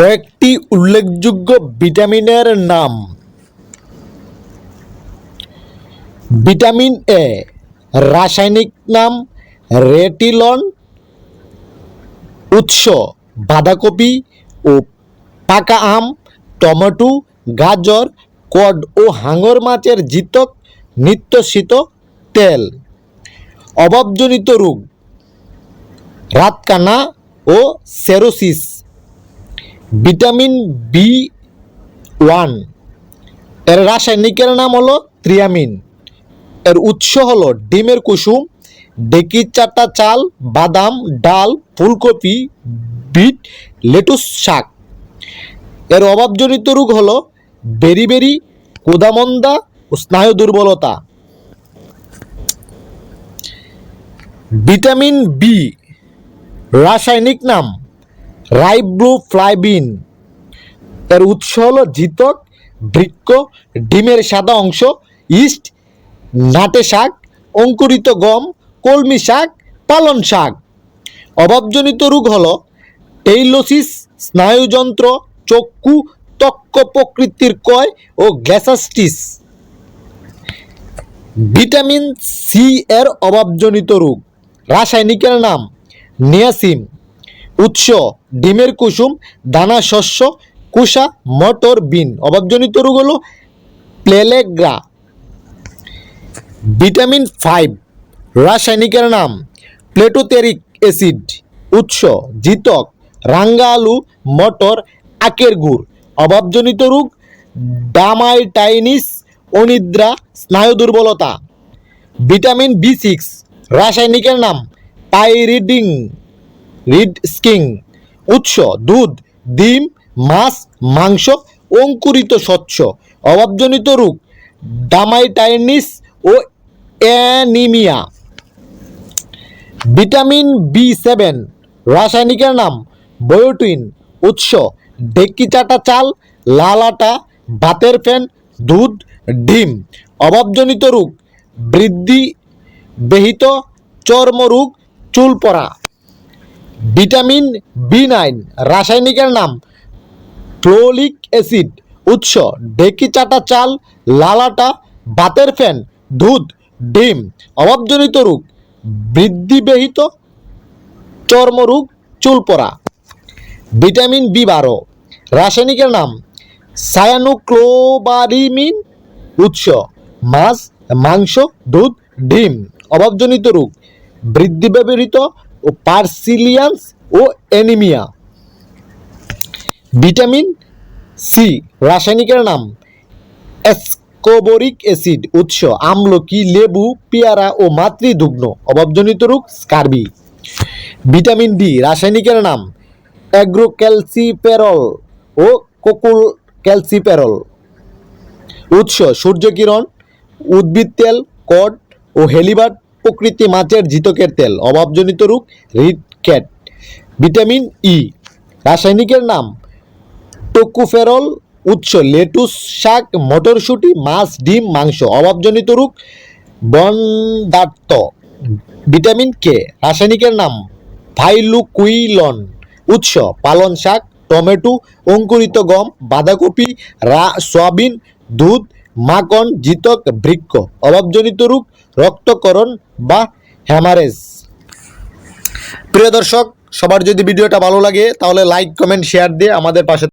একটি উল্লেখযোগ্য ভিটামিনের নাম। ভিটামিন এ রাসায়নিক নাম রেটিলন, উৎস বাঁধাকপি ও পাকা আম, টমেটো, গাজর, কড ও হাঙর মাছের জিতক, নিত্যশীত তেল। অভাবজনিত রোগ, রাতকানা ও সেরোসিস। Vitamin B one. এর রাসায়নিকের নাম হলো ত্রিয়ামিন। এর উৎস হলো ডিমের কুসুম ডেকি চাটা চাল, বাদাম, ডাল, ফুলকপি, বিট, লেটুস শাক। এর অভাবজনিত রোগ হলো বেরি, কোদামন্দা ও স্নায়ু দুর্বলতা। ভিটামিন বি, রাসায়নিক নাম রাইব্রোফ্লাইবিন এর উৎস হল জিতক বৃক্ষ ডিমের সাদা অংশ, ইস্ট, নাটে শাক, অঙ্কুরিত গম, কলমি শাক, পালন শাক। অভাবজনিত রোগ হল টেইলোসিস, স্নায়ুযন্ত্র, চক্ষু, ত্বক প্রকৃতির কয় ও গ্যাসাস্টিস। ভিটামিন সি এর অভাবজনিত রোগ। রাসায়নিকের নাম নিয়াসিন উৎস ডিমের কুসুম, দানা শস্য কুষা মটর, বিন। অভাবজনিত রোগ হলো প্লেলেগ্রা। ভিটামিন ফাইভ, রাসায়নিকের নাম প্লেটোতেরিক অ্যাসিড উৎস, জিতক রাঙ্গা আলু মটর, আখের গুড়। অভাবজনিত রোগ, ডামাইটাইনিস, অনিদ্রা, স্নায়ু দুর্বলতা। ভিটামিন বি সিক্স, রাসায়নিকের নাম, পাইরিডিং, রিড স্কিং। উৎস, দুধ, ডিম, মাছ, মাংস, অঙ্কুরিত স্বচ্ছ, অভাবজনিত রোগ ডামাইটাইনিস ও অ্যানিমিয়া। ভিটামিন বি সেভেন, রাসায়নিকের নাম, বায়োটিন, উৎস ডেকি চাটা চাল, লাল আটা, ভাতের ফ্যান দুধ, ডিম। অভাবজনিত রোগ, বৃদ্ধি, বেহিত, চর্মরোগ, চুল পড়া। ভিটামিন বি নাইন, রাসায়নিকের নাম ক্লোলিক অ্যাসিড, উৎস ডেকি চাটা চাল, লালাটা, বাতের ফ্যান, দুধ, ডিম, অভাবজনিত রোগ, বৃদ্ধিবেহিত চর্মরোগ চুল পড়া ভিটামিন বি বারো, রাসায়নিকের নাম সায়ানোক্লোবারিমিন, উৎস মাছ, মাংস, দুধ, ডিম, অভাবজনিত রোগ বৃদ্ধি ব্যবহৃত ও পার্সিলিয়ান্স ও অ্যানিমিয়া ভিটামিন সি, রাসায়নিকের নাম। অ্যাসকোবরিক অ্যাসিড উৎস, আমলকি, লেবু, পেয়ারা ও মাতৃদুগ্ন, অভাবজনিত রোগ, স্কার্বি। ভিটামিন ডি, রাসায়নিকের নাম। অ্যাগ্রোক্যালসিপেরল ও কোকুল ক্যালসিপেরল উৎস, সূর্যকিরণ, উদ্ভিদ তেল, কড ও হেলিবার্ড প্রকৃতি মাছের জিতকের তেল, অভাবজনিত রোগ রিড ক্যাট ভিটামিন ই রাসায়নিকের নাম, টোকুফেরল উৎস, লেটুস শাক, মটরশুঁটি, মাছ, ডিম, মাংস, অভাবজনিত রোগ বন্দাত্ম ভিটামিন কে রাসায়নিকের নাম ফাইলুকুইলন উৎস, পালন শাক, টমেটো, অঙ্কুরিত গম, বাঁধাকপি, রা, সয়াবিন, দুধ মাখন জিতক বৃক্ষ অভাবজনিত রোগ, রক্তকরণ বা হ্যামারেজ। প্রিয় দর্শক, সবার যদি ভিডিওটা ভালো লাগে, তাহলে লাইক কমেন্ট শেয়ার দিয়ে আমাদের পাশে